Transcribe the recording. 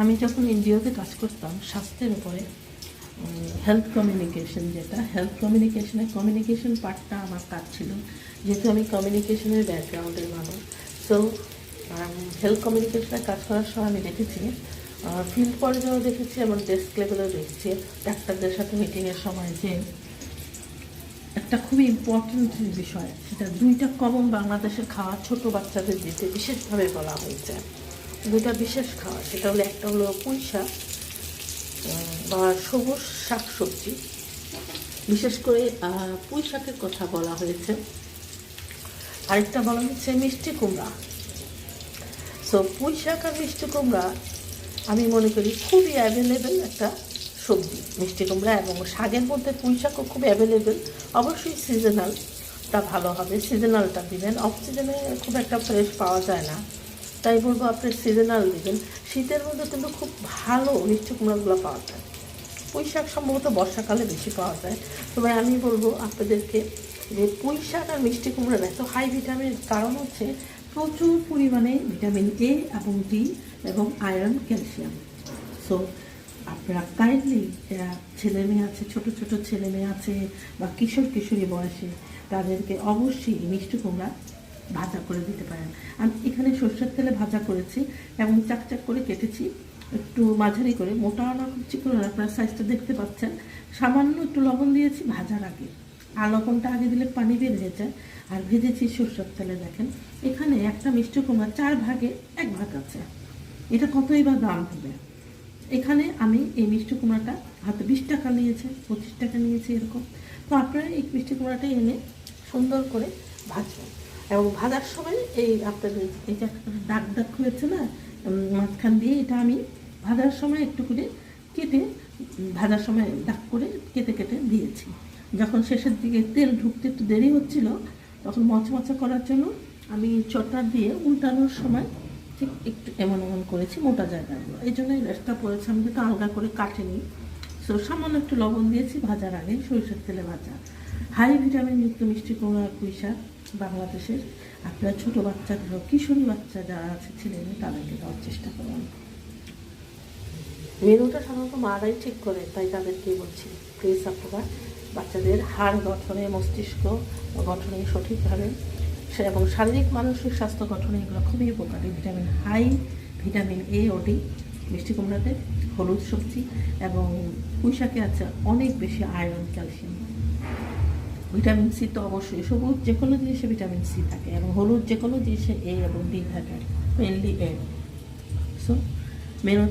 আমি যখন এনজিওতে কাজ করতাম, স্বাস্থ্যের উপরে হেলথ কমিউনিকেশন যেটা হেলথ কমিউনিকেশনে কমিউনিকেশন পার্টটা আমার কাজ ছিল। যেহেতু আমি কমিউনিকেশনের ব্যাকগ্রাউন্ডের মানুষ সো হেলথ কমিউনিকেশনে কাজ করার সময় আমি দেখেছি ফিল্ড পর্যায়েও দেখেছি, এবং ডেস্ক লেভেলেও দেখেছি। ডাক্তারদের সাথে মিটিংয়ের সময় যে একটা খুবই ইম্পর্ট্যান্ট বিষয়, সেটা দুইটা কমন বাংলাদেশের খাওয়া ছোট বাচ্চাদের দিতে বিশেষভাবে বলা হয়েছে। দুইটা বিশেষ খাওয়া, সেটা হলো একটা হলো পুঁই শাক বা সবুজ শাক সবজি বিশেষ করে পুঁই শাকের কথা বলা হয়েছে। আরেকটা বলা হচ্ছে মিষ্টি কুমড়া। সো পুঁই শাক আর মিষ্টি কুমড়া, আমি মনে করি খুবই অ্যাভেলেবেল একটা সবজি। মিষ্টি কুমড়া এবং শাকের মধ্যে পুঁই শাকও খুব অ্যাভেলেবেল অবশ্যই সিজনালটা ভালো হবে। সিজনালটা দিবেন। অফ সিজনে খুব একটা ফ্রেশ পাওয়া যায় না। তাই বলব আপনি সিজনাল দিবেন শীতের মধ্যে কিন্তু খুব ভালো মিষ্টি কুমড়াগুলো পাওয়া যায়। পুঁই শাক সম্ভবত বর্ষাকালে বেশি পাওয়া যায়। তবে আমি বলব আপনাদেরকে যে পুঁই শাক আর মিষ্টি কুমড়ার এত হাই ভিটামিন কারণ হচ্ছে প্রচুর পরিমাণে ভিটামিন এ এবং ডি এবং আয়রন ক্যালসিয়াম সো আপনারা কাইন্ডলি ছেলে মেয়ে আছে, ছোট ছোট ছেলে মেয়ে আছে বা কিশোর কিশোরী বয়সে তাদেরকে অবশ্যই মিষ্টি কুমড়া ভাজা করে দিতে পারেন। আমি এখানে সর্ষের তেলে ভাজা করেছি এবং চাকচাক করে কেটেছি। একটু মাঝারি করে, মোটা না না, আপনার সাইজটা দেখতে পাচ্ছেন। সামান্য একটু লবণ দিয়েছি ভাজার আগে। আর লবণটা আগে দিলে পানি বের হয়ে যায়। আর ভেজেছি সর্ষের তেলে, দেখেন। এখানে একটা মিষ্টি কুমড়া চার ভাগে, এক ভাগ আছে। এটা কতই বা দাম হবে? এখানে আমি এই মিষ্টি কুমড়াটা হয়তো বিশ টাকা নিয়েছে, পঁচিশ টাকা নিয়েছে এরকম। তো আপনারা এই মিষ্টি কুমড়াটা এনে সুন্দর করে ভাজবেন। এবং ভাজার সময় এই আপনার একটা দাগ দাগ হয়েছে না মাঝখান দিয়ে এটা আমি ভাজার সময় একটু করে কেটে ভাজার সময় দাগ করে কেটে কেটে দিয়েছি। যখন শেষের দিকে তেল ঢুকতে একটু দেরি হচ্ছিল, তখন মচমচা করার জন্য আমি চটা দিয়ে উল্টানোর সময় ঠিক একটু এমন এমন করেছি মোটা জায়গাগুলো। এই জন্যই রেস্টটা পড়েছে, আমি কিন্তু আলগা করে কাটিনি। সো সামান্য একটু লবণ দিয়েছি, ভাজার আগে সরিষার তেলে ভাজা। হাই ভিটামিনযুক্ত মিষ্টি কুমড়া, পুঁই শাক বাংলাদেশের আপনার ছোটো বাচ্চা কিশোরী বাচ্চা যারা আছে, ছেলে মেয়ে, তাদেরকে দেওয়ার চেষ্টা করুন। মেনুটা সাধারণত মারাই ঠিক করে, তাই তাদেরকে বলছি। প্লিজ আপনারা বাচ্চাদের হাড় গঠনে, মস্তিষ্ক গঠনে সঠিকভাবে এবং শারীরিক, মানসিক স্বাস্থ্য গঠনে এগুলো খুবই উপকারী। ভিটামিন হাই, ভিটামিন এ ও ডি মিষ্টি কুমড়াতে হলুদ সবজি এবং পুঁই শাকে আছে অনেক বেশি আয়রন ক্যালসিয়াম ভিটামিন সি তো অবশ্যই, সবুজ যে কোনো জিনিসে ভিটামিন সি থাকে এবং হলুদ যে কোনো জিনিসে এ এবং ডি থাকে মেনলি এ সো মেনু